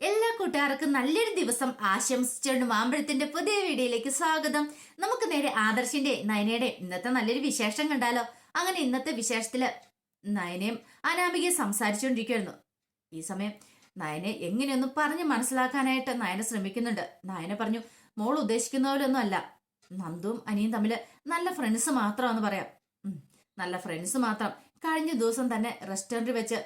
എല്ലാ കൂട്ടുകാർക്കും നല്ലൊരു ദിവസം ആശംസിച്ചുകൊണ്ട് മാമ്പഴത്തിന്റെ പുതിയ വീഡിയോയിലേക്ക് സ്വാഗതം. നമുക്ക് നേരെ ആദർശിന്റെ നയനയുടെ ഇന്നത്തെ നല്ലൊരു വിശേഷം കണ്ടാലോ? അങ്ങനെ ഇന്നത്തെ വിശേഷത്തിൽ നയനയും അനാമികയും സംസാരിച്ചുകൊണ്ടിരിക്കുന്നു ഈ സമയം നയനെ എങ്ങനെയൊന്നും പറഞ്ഞ് മനസ്സിലാക്കാനായിട്ട് നയന ശ്രമിക്കുന്നുണ്ട്. നയന പറഞ്ഞു മോൾ ഉദ്ദേശിക്കുന്ന പോലൊന്നും അല്ല. നന്ദുവും അനിയും തമ്മിൽ നല്ല ഫ്രണ്ട്സ് മാത്രമാണെന്ന് പറയാം. നല്ല ഫ്രണ്ട്സ് മാത്രം. കഴിഞ്ഞ ദിവസം തന്നെ റെസ്റ്റോറന്റിൽ വെച്ച്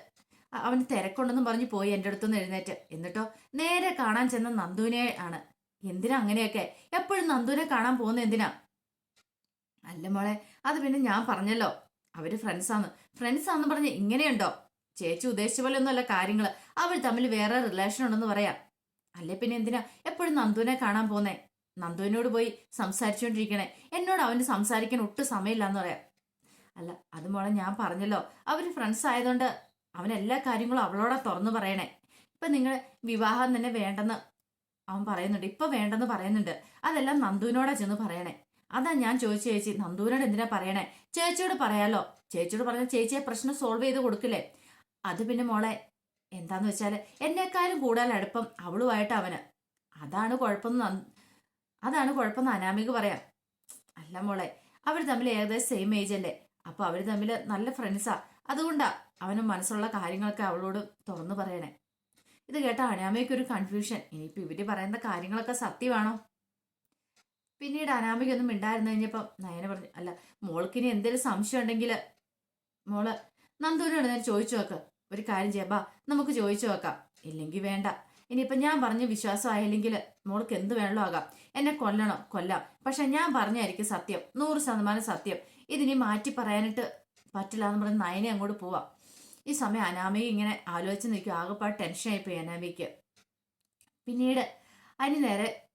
അവന് തിരക്കുണ്ടെന്നും പറഞ്ഞ് പോയി എന്റെ അടുത്തുനിന്ന് എഴുന്നേറ്റ്. എന്നിട്ടോ നേരെ കാണാൻ ചെന്ന നന്ദുവിനെ ആണ്. എന്തിനാ അങ്ങനെയൊക്കെ? എപ്പോഴും നന്ദുവിനെ കാണാൻ പോകുന്ന എന്തിനാ? അല്ല മോളെ അത് പിന്നെ ഞാൻ പറഞ്ഞല്ലോ. അവർ ഫ്രണ്ട്സാന്ന്. ഫ്രണ്ട്സാന്ന് പറഞ്ഞ് ഇങ്ങനെയുണ്ടോ? ചേച്ചി ഉദ്ദേശിച്ച പോലെ ഒന്നുമല്ല കാര്യങ്ങൾ അവർ തമ്മിൽ വേറെ റിലേഷൻ ഉണ്ടെന്ന് പറയാം. അല്ലെ പിന്നെ എന്തിനാ? എപ്പോഴും നന്ദുവിനെ കാണാൻ പോന്നേ നന്ദുവിനോട് പോയി സംസാരിച്ചുകൊണ്ടിരിക്കണേ. എന്നോട് അവന് സംസാരിക്കാൻ ഒട്ടും സമയമില്ലാന്ന് പറയാം. അല്ല അത് മോളെ ഞാൻ പറഞ്ഞല്ലോ. അവർ ഫ്രണ്ട്സ് ആയതുകൊണ്ട് അവൻ എല്ലാ കാര്യങ്ങളും അവളോടാ തുറന്നു പറയണേ. ഇപ്പൊ നിങ്ങൾ വിവാഹം തന്നെ വേണ്ടെന്ന് അവൻ പറയുന്നുണ്ട്. ഇപ്പൊ വേണ്ടെന്ന് പറയുന്നുണ്ട്. അതെല്ലാം നന്ദുവിനോടാ ചെന്ന് പറയണേ. അതാ ഞാൻ ചോദിച്ചു ചേച്ചി നന്ദുവിനോട് എന്തിനാ പറയണേ? ചേച്ചിയോട് പറയാലോ. ചേച്ചിയോട് പറഞ്ഞ ചേച്ചിയെ പ്രശ്നം സോൾവ് ചെയ്ത് കൊടുക്കില്ലേ? അത് പിന്നെ മോളെ എന്താന്ന് വെച്ചാൽ എന്നെക്കാളും കൂടുതൽ അടുപ്പം അവളുമായിട്ട് അവന്. അതാണ് കുഴപ്പം അതാണ് കുഴപ്പം അനാമിക പറയാം. അല്ല മോളെ അവർ തമ്മിൽ ഏകദേശം സെയിം ഏജ് അല്ലേ? അപ്പൊ അവർ തമ്മിൽ നല്ല ഫ്രണ്ട്സാ അതുകൊണ്ടാ അവന് മനസ്സുള്ള കാര്യങ്ങളൊക്കെ അവളോട് തുറന്നു പറയണേ. ഇത് കേട്ട അനാമയ്ക്ക് ഒരു കൺഫ്യൂഷൻ ഇനിയിപ്പോൾ ഇവർ പറയുന്ന കാര്യങ്ങളൊക്കെ സത്യമാണോ? പിന്നീട് അനാമയ്ക്കൊന്നും മിണ്ടായിരുന്നു കഴിഞ്ഞപ്പോൾ നയന പറഞ്ഞു അല്ല മോൾക്കിനി എന്തെങ്കിലും സംശയം ഉണ്ടെങ്കിൽ മോൾ നന്ദൂരോട് ഞാൻ ചോദിച്ചു നോക്ക്. ഒരു കാര്യം ചെയ്യാം. ബാ നമുക്ക് ചോദിച്ചു നോക്കാം. ഇല്ലെങ്കിൽ വേണ്ട. ഇനിയിപ്പം ഞാൻ പറഞ്ഞ വിശ്വാസമായില്ലെങ്കിൽ മോൾക്ക് എന്ത് വേണമല്ലോ ആകാം. എന്നെ കൊല്ലണോ കൊല്ലാം. പക്ഷെ ഞാൻ പറഞ്ഞായിരിക്കും സത്യം. നൂറ് ശതമാനം സത്യം. ഇതിനി മാറ്റി പറയാനായിട്ട് പറ്റില്ല എന്ന് പറഞ്ഞ് നയനെ അങ്ങോട്ട് പോവാം. ഈ സമയം അനാമയെ ഇങ്ങനെ ആലോചിച്ച് നിൽക്കും ആകെപ്പാട് ടെൻഷനായിപ്പോയി അനാമയ്ക്ക് പിന്നീട് അതിന് നേരെ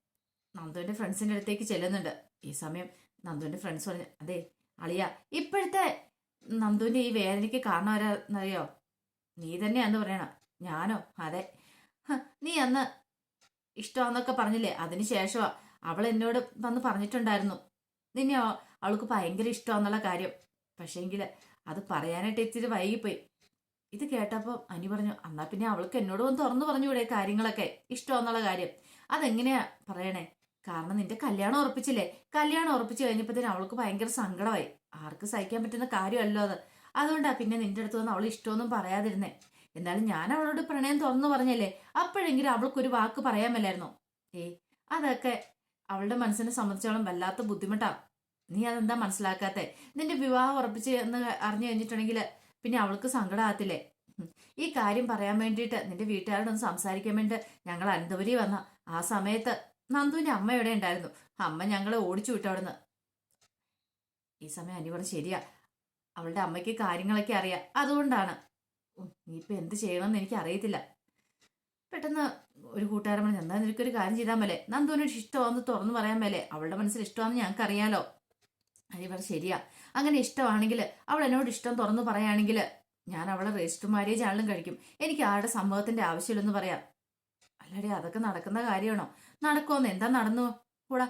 നന്ദുവിന്റെ ഫ്രണ്ട്സിന്റെ അടുത്തേക്ക് ചെല്ലുന്നുണ്ട്. ഈ സമയം നന്ദുവിന്റെ ഫ്രണ്ട്സ് പറഞ്ഞു അതെ അളിയ ഇപ്പോഴത്തെ നന്ദുവിന്റെ ഈ വേദനയ്ക്ക് കാരണം ആരാന്നറിയോ? നീ തന്നെയാന്ന് പറയണം. ഞാനോ? അതെ. നീ അന്ന് ഇഷ്ടമാന്നൊക്കെ പറഞ്ഞില്ലേ? അതിന് ശേഷമാ അവൾ എന്നോട് വന്ന് പറഞ്ഞിട്ടുണ്ടായിരുന്നു. നിന്നെ അവൾക്ക് ഭയങ്കര ഇഷ്ടമാന്നുള്ള കാര്യം. പക്ഷേങ്കിൽ അത് പറയാനായിട്ട് ഇച്ചിരി വൈകിപ്പോയി. ഇത് കേട്ടപ്പോൾ അനി പറഞ്ഞു എന്നാ പിന്നെ അവൾക്ക് എന്നോട് ഒന്ന് തുറന്നു പറഞ്ഞുകൂടെ കാര്യങ്ങളൊക്കെ? ഇഷ്ടമെന്നുള്ള കാര്യം. അതെങ്ങനെയാ പറയണേ? കാരണം നിന്റെ കല്യാണം ഉറപ്പിച്ചില്ലേ? കല്യാണം ഉറപ്പിച്ചു കഴിഞ്ഞപ്പോഴത്തേനും അവൾക്ക് ഭയങ്കര സങ്കടമായി. ആർക്ക് സഹിക്കാൻ പറ്റുന്ന കാര്യമല്ലോ അത്. അതുകൊണ്ടാ പിന്നെ നിന്റെ അടുത്ത് വന്ന് അവൾ ഇഷ്ടമൊന്നും പറയാതിരുന്നേ. എന്നാലും ഞാൻ അവളോട് പ്രണയം തുറന്നു പറഞ്ഞല്ലേ? അപ്പോഴെങ്കിലും അവൾക്കൊരു വാക്ക് പറയാമല്ലായിരുന്നോ? ഏ അതൊക്കെ അവളുടെ മനസ്സിനെ സംബന്ധിച്ചോളം വല്ലാത്ത ബുദ്ധിമുട്ടാ. നീ അതെന്താ മനസ്സിലാക്കാത്തെ? നിന്റെ വിവാഹം ഉറപ്പിച്ച് എന്ന് അറിഞ്ഞു കഴിഞ്ഞിട്ടുണ്ടെങ്കിൽ പിന്നെ അവൾക്ക് സങ്കടമാകത്തില്ലേ ഈ കാര്യം പറയാൻ വേണ്ടിയിട്ട് നിന്റെ വീട്ടുകാരോടൊന്ന് സംസാരിക്കാൻ വേണ്ടി ഞങ്ങൾ അനന്തപുരി വന്ന ആ സമയത്ത് നന്ദുവിന്റെ അമ്മ എവിടെ ഉണ്ടായിരുന്നു? അമ്മ ഞങ്ങളെ ഓടിച്ചു വിട്ടു അവിടുന്ന്. ഈ സമയം അനി പറഞ്ഞു ശരിയാ. അവളുടെ അമ്മയ്ക്ക് കാര്യങ്ങളൊക്കെ അറിയാം. അതുകൊണ്ടാണ്. ഇനിയിപ്പോൾ എന്ത് ചെയ്യണമെന്ന് എനിക്ക് അറിയത്തില്ല. പെട്ടെന്ന് ഒരു കൂട്ടുകാരൻ പറഞ്ഞു എന്താ നിനക്കൊരു കാര്യം ചെയ്താൽ മേലെ നന്ദുവിനോട് ഇഷ്ടമാണെന്ന് തുറന്നു പറയാൻ മേലെ. അവളുടെ മനസ്സിൽ ഇഷ്ടമാണെന്ന് ഞങ്ങൾക്ക് അറിയാലോ പറഞ്ഞു ശരിയാ. അങ്ങനെ ഇഷ്ടമാണെങ്കിൽ അവൾ എന്നോട് ഇഷ്ടം തുറന്നു പറയുകയാണെങ്കിൽ ഞാൻ അവളെ രജിസ്റ്റർ മാരേജ് ആണെങ്കിലും കഴിക്കും. എനിക്ക് ആളുടെ സംഭവത്തിന്റെ ആവശ്യമില്ലെന്ന് പറയാം. അല്ലടി അതൊക്കെ നടക്കുന്ന കാര്യമാണോ? നടക്കുമെന്ന് എന്താ നടന്നു? കൂടാ.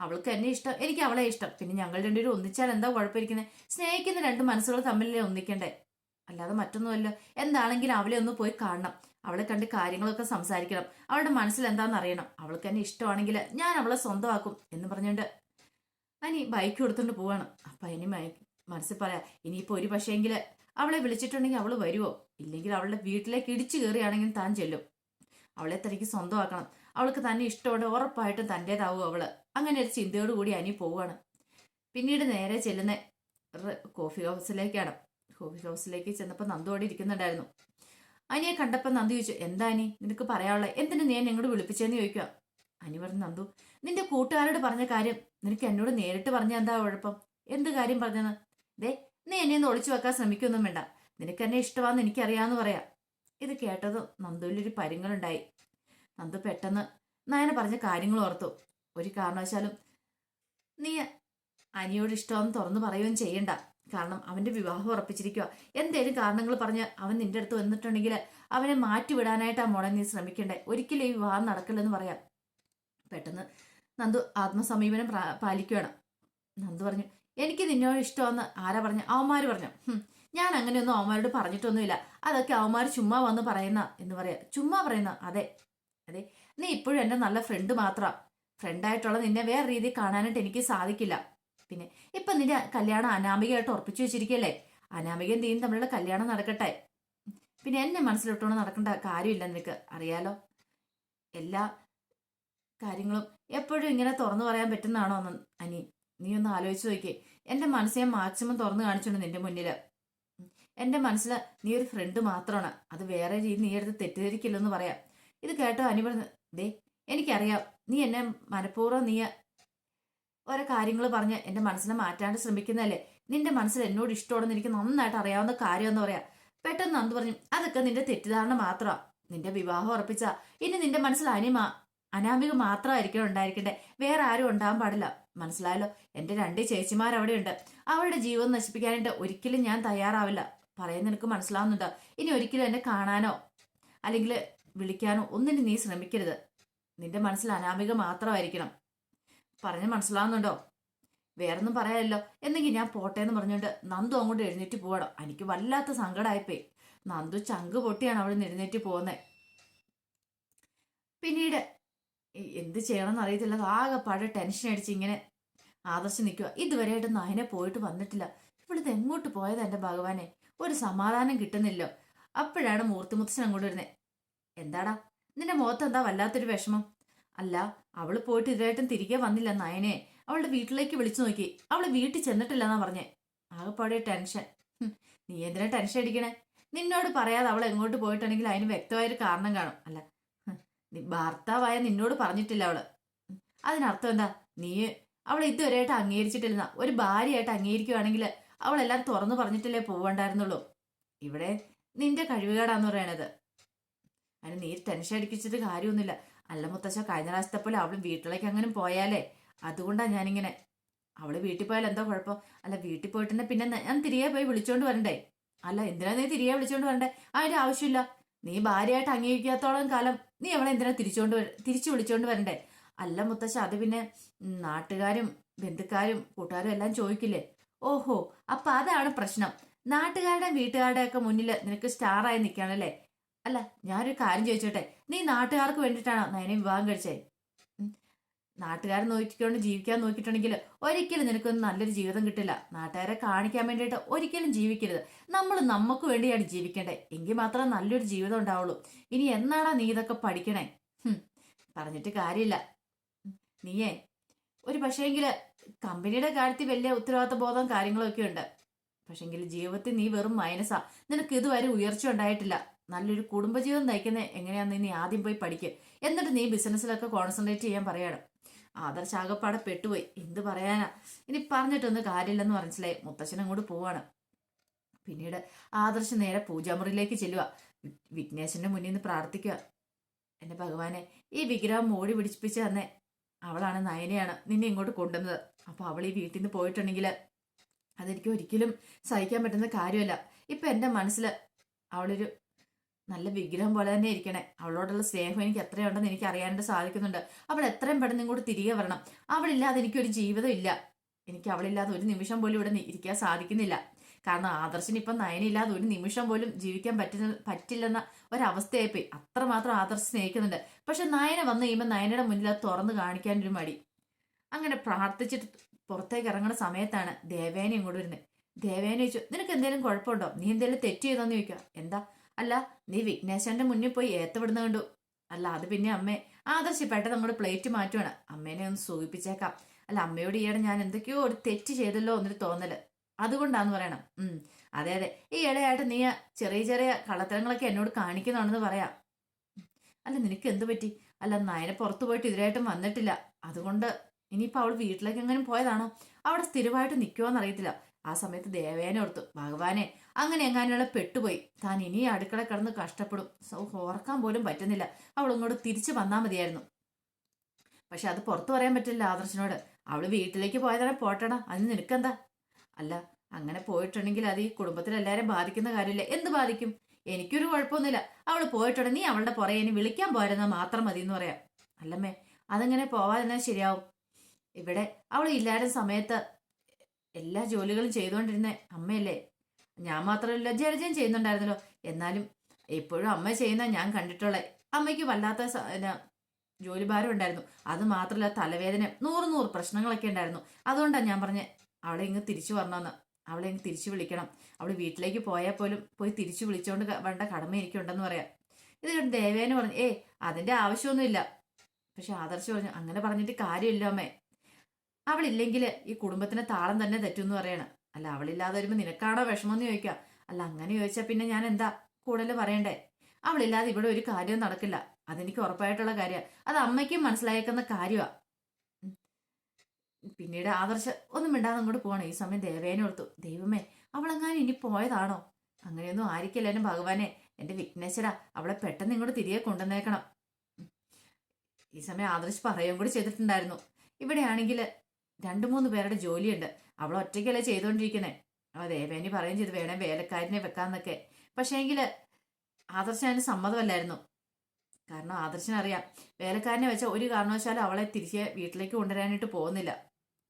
അവൾക്ക് എന്നെ ഇഷ്ടം എനിക്ക് അവളെ ഇഷ്ടം. പിന്നെ ഞങ്ങൾ രണ്ടുപേരും ഒന്നിച്ചാൽ എന്താ കുഴപ്പമിരിക്കുന്നത് സ്നേഹിക്കുന്ന രണ്ട് മനസ്സുകൾ തമ്മിലല്ലേ ഒന്നിക്കണ്ടേ? അല്ലാതെ മറ്റൊന്നുമല്ല. എന്താണെങ്കിലും അവളെ ഒന്ന് പോയി കാണണം. അവളെ കണ്ട് കാര്യങ്ങളൊക്കെ സംസാരിക്കണം. അവളുടെ മനസ്സിൽ എന്താണെന്ന് അറിയണം. അവൾക്ക് എന്നെ ഇഷ്ടമാണെങ്കിൽ ഞാൻ അവളെ സ്വന്തമാക്കും എന്ന് പറഞ്ഞുകൊണ്ട് അനി ബൈക്ക് കൊടുത്തോണ്ട് പോവാണ്. അപ്പൊ ഇനി മനസ്സിൽ പറയാ ഇനിയിപ്പോ ഒരു പക്ഷേങ്കിൽ അവളെ വിളിച്ചിട്ടുണ്ടെങ്കിൽ അവൾ വരുവോ? ഇല്ലെങ്കിൽ അവളുടെ വീട്ടിലേക്ക് ഇടിച്ചു കയറിയാണെങ്കിൽ താൻ ചെല്ലും. അവളെ തനിക്ക് സ്വന്തമാക്കണം. അവൾക്ക് തന്നെ ഇഷ്ടമുണ്ട് ഉറപ്പായിട്ടും തന്റെതാവും അവൾ. അങ്ങനെ ഒരു ചിന്തയോട് കൂടി അനി പോവാണ്. പിന്നീട് നേരെ ചെല്ലുന്ന കോഫി ഹൗസിലേക്കാണ് കോഫി ഹൗസിലേക്ക് ചെന്നപ്പോൾ നന്ദോടെ ഇരിക്കുന്നുണ്ടായിരുന്നു. അനിയെ കണ്ടപ്പോൾ നന്ദി ചോദിച്ചു എന്താ അനി? നിനക്ക് പറയാനുള്ള? എന്തിനു നീ എന്നെ ഇങ്ങോട്ട് വിളിപ്പിച്ചെന്ന് ചോദിക്കുക അനി പറഞ്ഞു നന്ദു നിന്റെ കൂട്ടുകാരോട് പറഞ്ഞ കാര്യം നിനക്ക് എന്നോട് നേരിട്ട് പറഞ്ഞ എന്താ കുഴപ്പം? എന്ത് കാര്യം പറഞ്ഞെന്ന് ദേ നീ എന്നെ ഒന്ന് ഒളിച്ചു വെക്കാൻ ശ്രമിക്കൊന്നും വേണ്ട. നിനക്ക് എന്നെ ഇഷ്ടമാണെന്ന് എനിക്കറിയാമെന്ന് പറയാം. ഇത് കേട്ടത് നന്ദുവിലൊരു പരിങ്ങളുണ്ടായി നന്ദു പെട്ടെന്ന് നയന പറഞ്ഞ കാര്യങ്ങൾ ഓർത്തു. ഒരു കാരണവശാലും നീ അനിയോട് ഇഷ്ടമാണെന്ന് തുറന്നു പറയുകയും ചെയ്യണ്ട. കാരണം അവന്റെ വിവാഹം ഉറപ്പിച്ചിരിക്കുക എന്തേലും കാരണങ്ങൾ പറഞ്ഞ് അവൻ നിന്റെ അടുത്ത് വന്നിട്ടുണ്ടെങ്കിൽ അവനെ മാറ്റിവിടാനായിട്ടാ മോളെ നീ ശ്രമിക്കണ്ടേ. ഒരിക്കലും ഈ വിവാഹം നടക്കില്ലെന്ന് പറയാം. പെട്ടെന്ന് നന്ദു ആത്മസമീപനം പാലിക്കുകയാണ്. നന്ദു പറഞ്ഞു എനിക്ക് നിന്നോട് ഇഷ്ടമെന്ന് ആരാ പറഞ്ഞു? അവന്മാർ പറഞ്ഞു? "ഹും, ഞാൻ അങ്ങനെയൊന്നും അവന്മാരോട് പറഞ്ഞിട്ടൊന്നുമില്ല. അതൊക്കെ അവന്മാർ ചുമ്മാ വന്ന് പറയുന്ന എന്ന് പറയാ. ചുമ്മാ പറയുന്ന അതെ അതെ. നീ ഇപ്പോഴും എന്റെ നല്ല ഫ്രണ്ട് മാത്രമാണ് ഫ്രണ്ടായിട്ടുള്ള നിന്നെ വേറെ രീതിയിൽ കാണാനായിട്ട് എനിക്ക് സാധിക്കില്ല. പിന്നെ ഇപ്പം നിന്റെ കല്യാണം അനാമികയായിട്ട് ഉറപ്പിച്ചു വെച്ചിരിക്കല്ലേ? അനാമികയും നീയും തമ്മിലുള്ള കല്യാണം നടക്കട്ടെ. പിന്നെ എന്നെ മനസ്സിലിട്ടുകൊണ്ട് നടക്കേണ്ട കാര്യമില്ല നിനക്ക്. അറിയാലോ? എല്ലാ കാര്യങ്ങളും എപ്പോഴും ഇങ്ങനെ തുറന്നു പറയാൻ പറ്റുന്നതാണോ എന്ന് അനി നീ ഒന്ന് ആലോചിച്ച് നോക്കിയേ. എന്റെ മനസ്സിനെ മാക്സിമം തുറന്നു കാണിച്ചിട്ടുണ്ട് നിന്റെ മുന്നിൽ എന്റെ മനസ്സിൽ നീ ഒരു ഫ്രണ്ട് മാത്രമാണ്. അത് വേറെ രീതി നീ എടുത്ത് തെറ്റിദ്ധരിക്കില്ലെന്ന് പറയാം. ഇത് കേട്ടോ അനി പറഞ്ഞു ദേ എനിക്കറിയാം. നീ എന്നെ മനഃപൂർവം നീ ഓരോ കാര്യങ്ങൾ പറഞ്ഞ് എന്റെ മനസ്സിനെ മാറ്റാണ്ട് ശ്രമിക്കുന്നതല്ലേ? നിന്റെ മനസ്സിൽ എന്നോട് ഇഷ്ടമാണെന്ന് എനിക്ക് നന്നായിട്ട് അറിയാവുന്ന കാര്യമെന്ന് പറയാം. പെട്ടെന്ന് നന്ദു പറഞ്ഞു അതൊക്കെ നിന്റെ തെറ്റിദ്ധാരണ മാത്രമാണ് നിന്റെ വിവാഹം ഉറപ്പിച്ച. ഇനി നിന്റെ മനസ്സിൽ അനിമ അനാമിക മാത്രമായിരിക്കണം ഉണ്ടായിരിക്കട്ടെ വേറെ ആരും ഉണ്ടാകാൻ പാടില്ല. മനസ്സിലായല്ലോ? എന്റെ രണ്ട് ചേച്ചിമാർ അവിടെയുണ്ട് അവരുടെ ജീവൻ നശിപ്പിക്കാനായിട്ട് ഒരിക്കലും ഞാൻ തയ്യാറാവില്ല. പറയുന്ന നിനക്ക് മനസ്സിലാവുന്നുണ്ടോ? ഇനി ഒരിക്കലും എന്നെ കാണാനോ അല്ലെങ്കിൽ വിളിക്കാനോ ഒന്നിനും നീ ശ്രമിക്കരുത്. നിന്റെ മനസ്സിൽ അനാമിക മാത്രമായിരിക്കണം. പറഞ്ഞ് മനസ്സിലാവുന്നുണ്ടോ? വേറൊന്നും പറയാമല്ലോ എന്നെങ്കിൽ ഞാൻ പോട്ടെ എന്ന് പറഞ്ഞുകൊണ്ട് നന്ദു അങ്ങോട്ട് എഴുന്നേറ്റ് പോവാടോ എനിക്ക് വല്ലാത്ത സങ്കടമായിപ്പോയി നന്ദു ചങ്ക് പൊട്ടിയാണ് അവിടെ എഴുന്നേറ്റ് പോകുന്നത്. പിന്നീട് എന്ത് ചെയ്യണമെന്ന് അറിയത്തില്ല. ആകെ പാടെ ടെൻഷൻ അടിച്ച് ഇങ്ങനെ ആദർശം നിൽക്കുക ഇതുവരെയായിട്ട് നയനെ പോയിട്ട് വന്നിട്ടില്ല. ഇവിടുത്തെ എങ്ങോട്ട് പോയത് എന്റെ ഭഗവാനെ? ഒരു സമാധാനം കിട്ടുന്നില്ലോ. അപ്പോഴാണ് മൂർത്തിമുത്തച്ഛൻ അങ്ങോട്ട് വരുന്നത് എന്താടാ? നിന്റെ മുഖത്ത് എന്താ വല്ലാത്തൊരു വിഷമം? അല്ല അവൾ പോയിട്ട് ഇതുവരെയായിട്ടും തിരികെ വന്നില്ല നയനെ. അവളുടെ വീട്ടിലേക്ക് വിളിച്ചു നോക്കി. അവൾ വീട്ടിൽ ചെന്നിട്ടില്ലെന്നാ പറഞ്ഞേ. ആകെപ്പാടെ ടെൻഷൻ നീ എന്തിനാ ടെൻഷൻ അടിക്കണേ? നിന്നോട് പറയാതെ അവൾ എങ്ങോട്ട് പോയിട്ടുണ്ടെങ്കിൽ അതിന് വ്യക്തമായൊരു കാരണം കാണും. അല്ല ഭർത്താവായ നിന്നോട് പറഞ്ഞിട്ടില്ല അവൾ. അതിനർത്ഥം എന്താ? നീ അവളെ ഇതുവരെയായിട്ട് അംഗീകരിച്ചിട്ടില്ല ഒരു ഭാര്യയായിട്ട് അംഗീകരിക്കുവാണെങ്കിൽ അവളെല്ലാം തുറന്നു പറഞ്ഞിട്ടില്ലേ പോവണ്ടായിരുന്നുള്ളൂ. ഇവിടെ നിന്റെ കഴിവുകേടാന്ന് പറയണത്. അതിന് നീ ടെൻഷൻ അടിപ്പിച്ചിട്ട് കാര്യമൊന്നുമില്ല. അല്ല മുത്തശ്ശ കഴിഞ്ഞ പ്രാവശ്യത്തെ പോലെ അവൾ വീട്ടിലേക്ക് അങ്ങനെ പോയാലേ? അതുകൊണ്ടാണ് ഞാനിങ്ങനെ. അവൾ വീട്ടിൽ പോയാൽ എന്താ കുഴപ്പം? അല്ല വീട്ടിൽ പോയിട്ടുണ്ടെ പിന്നെ ഞാൻ തിരികെ പോയി വിളിച്ചോണ്ട് വരണ്ടേ? അല്ല എന്തിനാ നീ തിരികെ വിളിച്ചോണ്ട് വരണ്ടേ? അതിന്റെ ആവശ്യമില്ല. നീ ഭാര്യയായിട്ട് അംഗീകരിക്കാത്തോളം കാലം നീ അവളെ എന്തിനാ തിരിച്ചുകൊണ്ട് തിരിച്ചു വിളിച്ചോണ്ട് വരണ്ടേ? അല്ല മുത്തശ്ശ അത് പിന്നെ നാട്ടുകാരും ബന്ധുക്കാരും കൂട്ടുകാരും എല്ലാം ചോദിക്കില്ലേ? ഓഹോ അപ്പൊ അതാണ് പ്രശ്നം. നാട്ടുകാരുടെ വീട്ടുകാരുടെ ഒക്കെ മുന്നിൽ നിനക്ക് സ്റ്റാറായി നിൽക്കുകയാണല്ലേ അല്ല ഞാനൊരു കാര്യം ചോദിച്ചോട്ടെ? നീ നാട്ടുകാർക്ക് വേണ്ടിയിട്ടാണോ നയനെ വിവാഹം കഴിച്ചേ. നാട്ടുകാരെ നോക്കിക്കൊണ്ട് ജീവിക്കാൻ നോക്കിയിട്ടുണ്ടെങ്കിൽ ഒരിക്കലും നിനക്കൊന്നും നല്ലൊരു ജീവിതം കിട്ടില്ല. നാട്ടുകാരെ കാണിക്കാൻ വേണ്ടിയിട്ട് ഒരിക്കലും ജീവിക്കരുത്. നമ്മൾ നമുക്ക് വേണ്ടിയാണ് ജീവിക്കേണ്ടത് എങ്കിൽ മാത്രമേ നല്ലൊരു ജീവിതം ഉണ്ടാവുള്ളൂ. ഇനി എന്നാടാ നീ ഇതൊക്കെ പഠിക്കണേ? പറഞ്ഞിട്ട് കാര്യമില്ല. നീയേ ഒരു പക്ഷേങ്കിൽ കമ്പനിയുടെ കാര്യത്തിൽ വലിയ ഉത്തരവാദിത്ത ബോധം കാര്യങ്ങളൊക്കെ ഉണ്ട്. പക്ഷെങ്കിൽ ജീവിതത്തിൽ നീ വെറും മൈനസാ നിനക്ക് ഇതുവരെ ഉയർച്ച ഉണ്ടായിട്ടില്ല. നല്ലൊരു കുടുംബജീവിതം നയിക്കുന്നത് എങ്ങനെയാണെന്ന് നീ ആദ്യം പോയി പഠിക്കുക എന്നിട്ട് നീ ബിസിനസ്സിലൊക്കെ കോൺസെൻട്രേറ്റ് ചെയ്യാൻ പറയണം. ആദർശ് ആകപ്പാടെ പെട്ടുപോയി. എന്ത് പറയാനാ? ഇനി പറഞ്ഞിട്ടൊന്നും കാര്യമില്ലെന്ന് മനസ്സിലായി. മുത്തച്ഛൻ അങ്ങോട്ട് പോവാണ്. പിന്നീട് ആദർശ് നേരെ പൂജാമുറിയിലേക്ക് ചെല്ലുക വിഘ്നേശന്റെ മുന്നിൽ നിന്ന് പ്രാർത്ഥിക്കുക എന്റെ ഭഗവാനെ ഈ വിഗ്രഹം മോടി പിടിപ്പിച്ച് തന്നെ. അവളാണ് നയനയാണ് നിന്നെ ഇങ്ങോട്ട് കൊണ്ടുവന്നത്. അപ്പൊ അവൾ ഈ വീട്ടിൽ നിന്ന് പോയിട്ടുണ്ടെങ്കിൽ അതെനിക്ക് ഒരിക്കലും സഹിക്കാൻ പറ്റുന്ന കാര്യമല്ല. ഇപ്പൊ എന്റെ മനസ്സിൽ അവളൊരു നല്ല വിഗ്രഹം പോലെ തന്നെ ഇരിക്കണേ. അവളോടുള്ള സ്നേഹം എനിക്ക് എത്രയുണ്ടെന്ന് എനിക്ക് അറിയാനായിട്ട് സാധിക്കുന്നുണ്ട്. അവൾ എത്രയും പെട്ടെന്ന് ഇങ്ങോട്ട് തിരികെ വരണം. അവളില്ലാതെ എനിക്കൊരു ജീവിതം ഇല്ല. എനിക്ക് അവളില്ലാതെ ഒരു നിമിഷം പോലും ഇവിടെ ഇരിക്കാൻ സാധിക്കുന്നില്ല. കാരണം ആദർശിന് ഇപ്പം നയനില്ലാതെ ഒരു നിമിഷം പോലും ജീവിക്കാൻ പറ്റുന്ന പറ്റില്ലെന്ന ഒരവസ്ഥയായിപ്പോയി. അത്രമാത്രം ആദർശ് സ്നേഹിക്കുന്നുണ്ട്. പക്ഷെ നയന വന്നു കഴിയുമ്പോൾ നയനയുടെ മുന്നിൽ അത് തുറന്ന് കാണിക്കാനൊരു മടി. അങ്ങനെ പ്രാർത്ഥിച്ചിട്ട് പുറത്തേക്ക് ഇറങ്ങുന്ന സമയത്താണ് ദേവേനെ ഇങ്ങോട്ട് വരുന്നത് ദേവേന ചോദിച്ചു നിനക്ക് എന്തെങ്കിലും കുഴപ്പമുണ്ടോ? നീ എന്തെങ്കിലും തെറ്റ് ചെയ്തോന്ന് ചോദിക്കുക എന്താ? അല്ല നീ വിഘ്നേശന്റെ മുന്നിൽ പോയി ഏത്തവിടുന്ന കണ്ടു. അല്ല അത് പിന്നെ അമ്മേ. ആദർശി പെട്ടെന്ന് അങ്ങോട്ട് പ്ലേറ്റ് മാറ്റുവാണ്. അമ്മേനെ ഒന്ന് സൂചിപ്പിച്ചേക്കാം. അല്ല അമ്മയോട് ഈയിടെ ഞാൻ എന്തൊക്കെയോ ഒരു തെറ്റ് ചെയ്തല്ലോ എന്നൊരു തോന്നൽ. അതുകൊണ്ടാന്ന് പറയണം. ഉം അതെ അതെ. ഈ ഇടയായിട്ട് നീ ചെറിയ ചെറിയ കള്ളത്തരങ്ങളൊക്കെ എന്നോട് കാണിക്കുന്നുണ്ടെന്ന് പറയാം. അല്ല നിനക്ക് എന്ത് പറ്റി? അല്ല നയനെ പുറത്തു പോയിട്ട് ഇതിലായിട്ടും വന്നിട്ടില്ല. അതുകൊണ്ട് ഇനിയിപ്പോൾ അവൾ വീട്ടിലേക്ക് എങ്ങനെ പോയതാണോ? അവിടെ സ്ഥിരമായിട്ട് നിൽക്കുമോന്ന് അറിയത്തില്ല ആ സമയത്ത് ദേവേനെ ഓർത്തു. ഭഗവാനെ അങ്ങനെ എങ്ങാനുള്ള പെട്ടുപോയി. താൻ ഇനി അടുക്കള കിടന്ന് കഷ്ടപ്പെടും. ഓർക്കാൻ പോലും പറ്റുന്നില്ല. അവൾ ഇങ്ങോട്ട് തിരിച്ചു വന്നാൽ മതിയായിരുന്നു. പക്ഷെ അത് പുറത്തു പറയാൻ പറ്റില്ല ആദർശനോട്. അവൾ വീട്ടിലേക്ക് പോയതാണ് പോട്ടടാ. അതിന് നിനക്കെന്താ? അല്ല അങ്ങനെ പോയിട്ടുണ്ടെങ്കിൽ അത് ഈ കുടുംബത്തിലെല്ലാരും ബാധിക്കുന്ന കാര്യമില്ല? എന്ത് ബാധിക്കും? എനിക്കൊരു കുഴപ്പമൊന്നുമില്ല. അവൾ പോയിട്ടുണ്ടെങ്കിൽ നീ അവളുടെ പുറകെ ഇനി വിളിക്കാൻ പോയിരുന്നാൽ മാത്രം മതി എന്ന് പറയാം. അല്ലമ്മേ അതങ്ങനെ പോവാതിരുന്നാൽ ശരിയാവും. ഇവിടെ അവൾ ഇല്ലാത്ത സമയത്ത് എല്ലാ ജോലികളും ചെയ്തുകൊണ്ടിരുന്ന അമ്മയല്ലേ? ഞാൻ മാത്രമല്ല ജലജയും ചെയ്യുന്നുണ്ടായിരുന്നല്ലോ. എന്നാലും എപ്പോഴും അമ്മ ചെയ്യുന്ന ഞാൻ കണ്ടിട്ടുള്ളേ അമ്മയ്ക്ക് വല്ലാത്ത ജോലി ഭാരം ഉണ്ടായിരുന്നു. അത് മാത്രമല്ല തലവേദന നൂറ് നൂറ് പ്രശ്നങ്ങളൊക്കെ ഉണ്ടായിരുന്നു. അതുകൊണ്ടാണ് ഞാൻ പറഞ്ഞത് അവളെ ഇങ്ങ് തിരിച്ചു വരണമെന്ന്. അവളെ ഇങ്ങ് തിരിച്ചു വിളിക്കണം. അവൾ വീട്ടിലേക്ക് പോയാൽ പോലും പോയി തിരിച്ചു വിളിച്ചുകൊണ്ട് വേണ്ട കടമ എനിക്കുണ്ടെന്ന് പറയാം. ഇത് ദേവേന പറഞ്ഞു ഏ അതിന്റെ ആവശ്യമൊന്നുമില്ല. പക്ഷെ ആദർശ് പറഞ്ഞു അങ്ങനെ പറഞ്ഞിട്ട് കാര്യമില്ല അമ്മേ. അവളില്ലെങ്കിൽ ഈ കുടുംബത്തിന് താളം തന്നെ തെറ്റുമെന്ന് പറയണം. അല്ല അവളില്ലാതെ വരുമ്പോൾ നിനക്കാണോ വിഷമമെന്ന് ചോദിക്കുക. അല്ല അങ്ങനെ ചോദിച്ചാൽ പിന്നെ ഞാൻ എന്താ കൂടുതൽ പറയണ്ടേ? അവളില്ലാതെ ഇവിടെ ഒരു കാര്യവും നടക്കില്ല. അതെനിക്ക് ഉറപ്പായിട്ടുള്ള കാര്യമാണ് അത് അമ്മയ്ക്കും മനസ്സിലായേക്കുന്ന കാര്യമാണ് പിന്നീട് ആദർശ ഒന്നും മിണ്ടാതെ അങ്ങോട്ട് പോകണം ഈ സമയം ദേവേനെ ഓർത്തു. ദൈവമേ അവളെങ്ങാനും ഇനി പോയതാണോ? അങ്ങനെയൊന്നും ആയിരിക്കില്ല എന്നെ ഭഗവാനെ. എന്റെ വിഘ്നേശ്വര അവളെ പെട്ടെന്ന് ഇങ്ങോട്ട് തിരികെ കൊണ്ടുവന്നേക്കണം. ഈ സമയം ആദർശ് പറയുകയും കൂടി ചെയ്തിട്ടുണ്ടായിരുന്നു. ഇവിടെയാണെങ്കിൽ രണ്ടു മൂന്ന് പേരുടെ ജോലിയുണ്ട്. അവൾ ഒറ്റയ്ക്കല്ലേ ചെയ്തുകൊണ്ടിരിക്കണേ അപ്പോൾ ദേവേനി പറയുകയും ചെയ്ത് വേണേ വേലക്കാരനെ വെക്കാന്നൊക്കെ. പക്ഷേ എങ്കിൽ ആദർശൻ അതിന് സമ്മതമല്ലായിരുന്നു. കാരണം ആദർശനറിയാം വേലക്കാരനെ വെച്ചാൽ ഒരു കാരണവശാലും അവളെ തിരികെ വീട്ടിലേക്ക് കൊണ്ടുവരാനായിട്ട് പോകുന്നില്ല.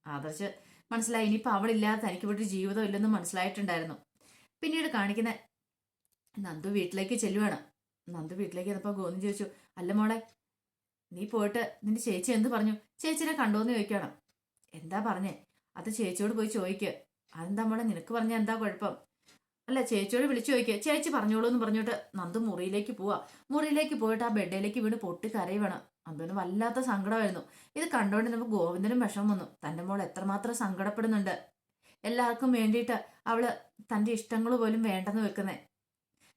ആദർശ് മനസ്സിലായി ഇനിയിപ്പോൾ അവളില്ലാതെ തനിക്ക് ഇവിടെ ജീവിതം ഇല്ലെന്ന് മനസ്സിലായിട്ടുണ്ടായിരുന്നു. പിന്നീട് കാണിക്കുന്ന നന്ദു വീട്ടിലേക്ക് ചെല്ലുവാണ്. നന്ദു വീട്ടിലേക്ക് ചെന്നപ്പോൾ ഗോന്ദി ചോദിച്ചു അല്ല മോളെ നീ പോയിട്ട് നിന്റെ ചേച്ചി എന്ത് പറഞ്ഞു? ചേച്ചിനെ കണ്ടോന്ന് ചോദിക്കണം എന്താ പറഞ്ഞേ? അത് ചേച്ചിയോട് പോയി ചോദിക്ക്. അതെന്താ മോളെ നിനക്ക് പറഞ്ഞ എന്താ കുഴപ്പം? അല്ല ചേച്ചിയോട് വിളിച്ചു ചോദിക്കുക ചേച്ചി പറഞ്ഞോളൂ എന്ന് പറഞ്ഞിട്ട് നന്ദു മുറിയിലേക്ക് പോവാ. മുറിയിലേക്ക് പോയിട്ട് ആ ബെഡിലേക്ക് വീണ് പൊട്ടി കരയുവാണ്. നന്ദുവിന് വല്ലാത്ത സങ്കടമായിരുന്നു. ഇത് കണ്ടോണ്ട് നമുക്ക് ഗോവിന്ദനും വിഷമം വന്നു. തന്റെ മോൾ എത്രമാത്രം സങ്കടപ്പെടുന്നുണ്ട്. എല്ലാവർക്കും വേണ്ടിയിട്ട് അവൾ തന്റെ ഇഷ്ടങ്ങൾ പോലും വേണ്ടെന്ന് വെക്കുന്നേ.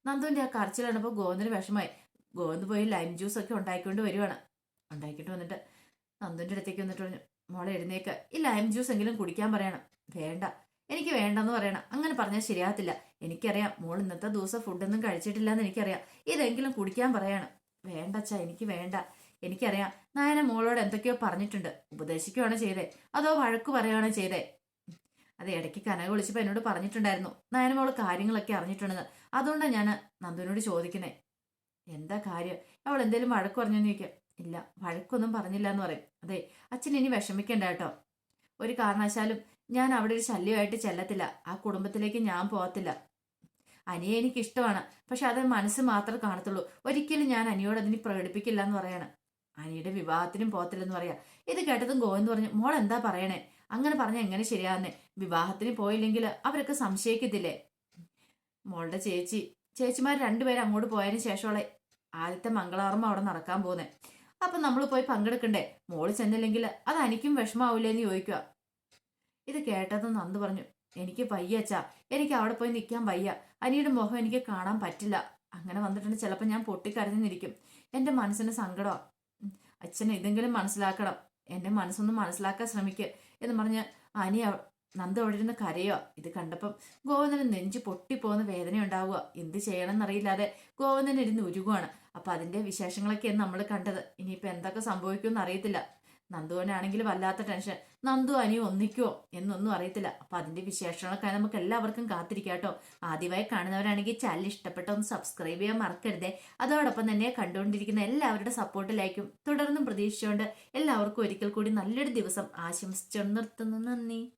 നന്ദുവിന്റെ ആ കരച്ചിൽ കണ്ടപ്പോൾ ഗോവിന്ദന് വിഷമായി ഗോവിന്ദ് പോയി ലൈം ജ്യൂസ് ഒക്കെ ഉണ്ടാക്കിക്കൊണ്ട് വരുവാണ്. ഉണ്ടാക്കിയിട്ട് വന്നിട്ട് നന്ദുവിന്റെ അടുത്തേക്ക് വന്നിട്ട് പറഞ്ഞു മോളെ എഴുന്നേക്ക്. ഈ ലൈം ജ്യൂസ് എങ്കിലും കുടിക്കാൻ പറയണം. വേണ്ട. എനിക്ക് വേണ്ടെന്ന് പറയണം. അങ്ങനെ പറഞ്ഞാൽ ശരിയാകത്തില്ല. എനിക്കറിയാം മോൾ ഇന്നത്തെ ദിവസം ഫുഡൊന്നും കഴിച്ചിട്ടില്ല എന്ന് എനിക്കറിയാം. ഇതെങ്കിലും കുടിക്കാൻ പറയണം. വേണ്ട അച്ഛാ എനിക്ക് വേണ്ട. എനിക്കറിയാം നായന മോളോട് എന്തൊക്കെയോ പറഞ്ഞിട്ടുണ്ട്. ഉപദേശിക്കുകയാണോ ചെയ്തേ. അതോ വഴക്ക് പറയുകയാണോ ചെയ്തേ. അത് ഇടയ്ക്ക് കനക വിളിച്ചപ്പോൾ എന്നോട് പറഞ്ഞിട്ടുണ്ടായിരുന്നു. നായന മോൾ കാര്യങ്ങളൊക്കെ അറിഞ്ഞിട്ടുണ്ടെന്ന്. അതുകൊണ്ടാണ് ഞാൻ നന്ദുവിനോട് ചോദിക്കുന്നത് എന്താ കാര്യം? അവൾ എന്തേലും വഴക്ക് പറഞ്ഞെന്ന് ചോദിക്കാം. ഇല്ല വഴക്കൊന്നും പറഞ്ഞില്ല എന്ന് പറയും. അതെ അച്ഛൻ ഇനി വിഷമിക്കണ്ട കേട്ടോ. ഒരു കാരണവശാലും ഞാൻ അവിടെ ഒരു ശല്യമായിട്ട് ചെല്ലത്തില്ല. ആ കുടുംബത്തിലേക്ക് ഞാൻ പോകത്തില്ല. അനിയെ എനിക്ക് ഇഷ്ടമാണ് പക്ഷെ അത് മനസ്സ് മാത്രമേ കാണത്തുള്ളൂ. ഒരിക്കലും ഞാൻ അനിയോട് അതിന് പ്രകടിപ്പിക്കില്ല എന്ന് പറയാണ്. അനിയുടെ വിവാഹത്തിനും പോകത്തില്ലെന്ന് പറയാ. ഇത് കേട്ടതും ഗോവെന്ന് പറഞ്ഞു മോൾ എന്താ പറയണേ? അങ്ങനെ പറഞ്ഞ എങ്ങനെ ശരിയാകുന്നേ വിവാഹത്തിന് പോയില്ലെങ്കിൽ അവരൊക്കെ സംശയിക്കത്തില്ലേ? മോളുടെ ചേച്ചി ചേച്ചിമാർ രണ്ടുപേരും അങ്ങോട്ട് പോയതിനു ശേഷമുള്ള ആദ്യത്തെ മംഗളാർമ്മ അവിടെ നടക്കാൻ പോകുന്നേ അപ്പൊ നമ്മൾ പോയി പങ്കെടുക്കണ്ടേ? മോൾ ചെന്നില്ലെങ്കിൽ അത് എനിക്കും എന്ന് ചോദിക്കുക ഇത് കേട്ടത് നന്ദു പറഞ്ഞു എനിക്ക് വയ്യ അച്ഛാ എനിക്ക് അവിടെ പോയി നിൽക്കാൻ വയ്യ. അനിയുടെ മുഖം എനിക്ക് കാണാൻ പറ്റില്ല. അങ്ങനെ വന്നിട്ടുണ്ട്. ചിലപ്പോൾ ഞാൻ പൊട്ടിക്കരഞ്ഞിരിക്കും. എന്റെ മനസ്സിന് സങ്കടമാ അച്ഛൻ ഇതെങ്കിലും മനസ്സിലാക്കണം. എന്റെ മനസ്സൊന്ന് മനസ്സിലാക്കാൻ ശ്രമിക്കുക എന്ന് പറഞ്ഞ് അനി നന്ദു അവിടെ ഇരുന്ന് കരയുക. ഇത് കണ്ടപ്പം ഗോവിന്ദന് പൊട്ടി പൊട്ടിപ്പോകുന്ന വേദന ഉണ്ടാവുക. എന്ത് ചെയ്യണമെന്നറിയില്ലാതെ ഗോവിന്ദൻ ഇരുന്ന് ഉരുകുവാണ്. അപ്പൊ അതിന്റെ വിശേഷങ്ങളൊക്കെയാണ് നമ്മൾ കണ്ടത്. ഇനിയിപ്പോ എന്തൊക്കെ സംഭവിക്കുമെന്ന് അറിയത്തില്ല. നന്ദുവിനാണെങ്കിൽ വല്ലാത്ത ടെൻഷൻ. നന്ദു അനി ഒന്നിക്കോ എന്നൊന്നും അറിയത്തില്ല. അപ്പൊ അതിന്റെ വിശേഷങ്ങളൊക്കെ നമുക്ക് എല്ലാവർക്കും കാത്തിരിക്കാം കേട്ടോ. ആദ്യമായി കാണുന്നവരാണെങ്കിൽ ചാനൽ ഇഷ്ടപ്പെട്ട ഒന്ന് സബ്സ്ക്രൈബ് ചെയ്യാൻ മറക്കരുതേ. അതോടൊപ്പം തന്നെ കണ്ടുകൊണ്ടിരിക്കുന്ന എല്ലാവരുടെ സപ്പോർട്ടിലായിരിക്കും തുടർന്നും പ്രതീക്ഷിച്ചുകൊണ്ട് എല്ലാവർക്കും ഒരിക്കൽ കൂടി നല്ലൊരു ദിവസം ആശംസിച്ചു നിർത്തുന്നു. നന്ദി.